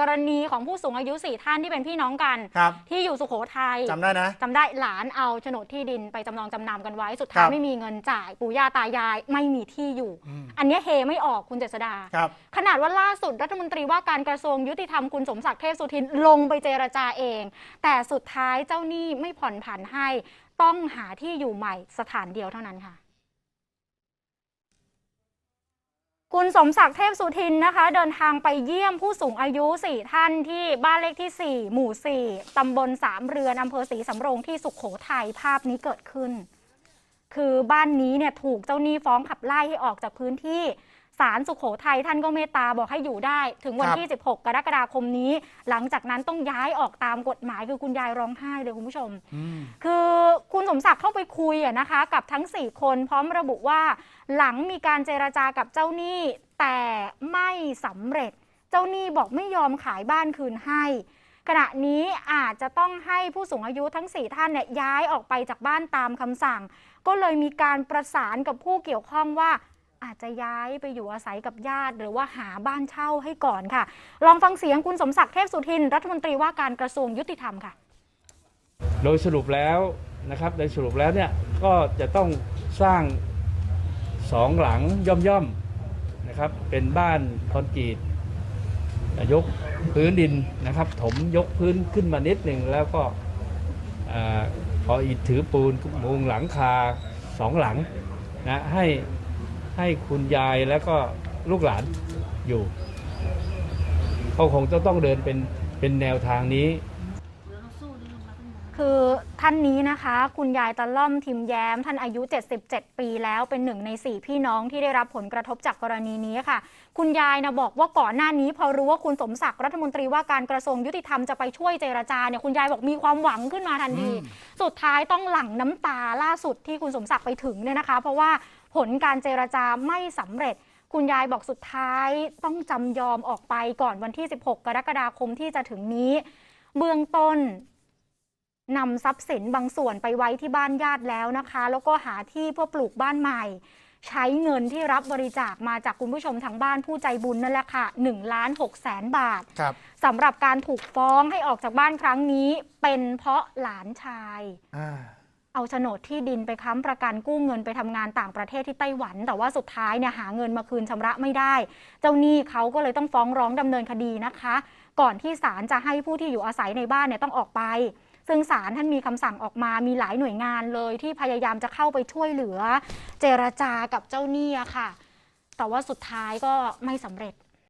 กรณีของผู้สูงอายุสี่ท่านที่เป็นพี่น้องกัน ครับที่อยู่สุโขทัยจำได้นะ จำได้หลานเอาโฉนดที่ดินไปจำนองจำนำกันไว้ สุดท้าคยรับไม่มีเงินจ่าย ปู่ย่าตายายไม่มีที่อยู่ อืม อันเนี้ยเฮไม่ออกคุณเจษดา ครับ ขนาดว่าล่าสุดรัฐมนตรีว่าการกระทรวงยุติธรรมคุณสมศักดิ์เทพสุทินลงไปเจรจาเอง แต่สุดท้ายเจ้าหนี้ไม่ผ่อนผันให้ ต้องหาที่อยู่ใหม่สถานเดียวเท่านั้นค่ะ คุณสมศักดิ์เทพสุทินนะคะ เดินทางไปเยี่ยมผู้สูงอายุ 4 ท่านที่บ้านเลขที่ 4 หมู่ 4 ตำบลสามเรือนอำเภอศรีสำโรงที่สุขโขทัยภาพนี้เกิดขึ้น คือบ้านนี้เนี่ยถูกเจ้าหนี้ฟ้องขับไล่ให้ออกจากพื้นที่ศาลสุขโขทัยท่านก็เมตตาบอกให้อยู่ได้ ถึงวันครับที่ 16 กรกฎาคมนี้ หลังจากนั้นต้องย้ายออกตามกฎหมายคือคุณยายร้องไห้เลยคุณผู้ชมอืมคือคุณ สมศักดิ์เข้าไปคุยนะคะ กับทั้ง 4 คนพร้อมระบุว่า หลังมีการเจรจากับเจ้าหนี้แต่ไม่สำเร็จ เจ้าหนี้บอกไม่ยอมขายบ้านคืนให้ ขณะนี้อาจจะต้องให้ผู้สูงอายุทั้ง 4 ท่านเนี่ยย้ายออกไปจากบ้านตามคำสั่ง ก็เลยมีการประสานกับผู้เกี่ยวข้องว่าอาจจะย้ายไปอยู่อาศัยกับญาติ หรือว่าหาบ้านเช่าให้ก่อนค่ะ ลองฟังเสียงคุณสมศักดิ์เทพสุทิน รัฐมนตรีว่าการกระทรวงยุติธรรมค่ะ โดยสรุปแล้ว นะครับโดยสรุปแล้วเนี่ยก็จะต้องสร้างสองหลังย่อมๆนะครับเป็นบ้านคอนกรีตยกพื้นดินนะครับ ถมยกพื้นขึ้นมานิดหนึ่งแล้วก็อพออิฐถือปูนมุงหลังคาสองหลังนะให้ให้คุณยายแล้วก็ลูกหลานอยู่ก็คงจะต้องเดินเป็นเป็นแนวทางนี้ คือ ท่านนี้นะคะ คุณยายตะล่อมทิมแย้ม ท่านอายุ 77 ปีแล้วเป็นหนึ่งใน 4 พี่น้องที่ได้รับผลกระทบจากกรณีนี้ค่ะ คุณยายนะบอกว่าก่อนหน้านี้ พอรู้ว่าคุณสมศักดิ์รัฐมนตรีว่าการกระทรวงยุติธรรมจะไปช่วยเจรจาเนี่ยคุณยายบอกมีความหวังขึ้นมาทันที สุดท้ายต้องหลั่งน้ำตาล่าสุดที่คุณสมศักดิ์ไปถึงเนี่ยนะคะ เพราะว่าผลการเจรจาไม่สำเร็จคุณยายบอกสุดท้ายต้องจำยอมออกไปก่อนวันที่ 16 กรกฎาคมที่จะถึงนี้ เบื้องต้น นำทรัพย์สินบางส่วนไปไว้ที่บ้านญาติแล้วนะคะ แล้วก็หาที่เพื่อปลูกบ้านใหม่ ใช้เงินที่รับบริจาคมาจากคุณผู้ชมทางบ้านผู้ใจบุญนั่นแหละค่ะ1ล้าน6แสนบาทครับสำหรับการถูกฟ้องให้ออกจากบ้านครั้งนี้ เป็นเพราะหลานชายอ่าเอาโฉนดที่ดินไปค้ำประกันกู้เงินไปทำงานต่างประเทศที่ไต้หวัน แต่ว่าสุดท้ายเนี่ยหาเงินมาคืนชำระไม่ได้ เจ้าหนี้เขาก็เลยต้องฟ้องร้องดำเนินคดีนะคะ ก่อนที่ศาลจะให้ผู้ที่อยู่อาศัยในบ้านเนี่ยต้องออกไป ซึ่งศาลท่านมีคำสั่งออกมามีหลายหน่วยงานเลยที่พยายามจะเข้าไปช่วยเหลือ เจรจากับเจ้าหนี้ค่ะ แต่ว่าสุดท้ายก็ไม่สำเร็จ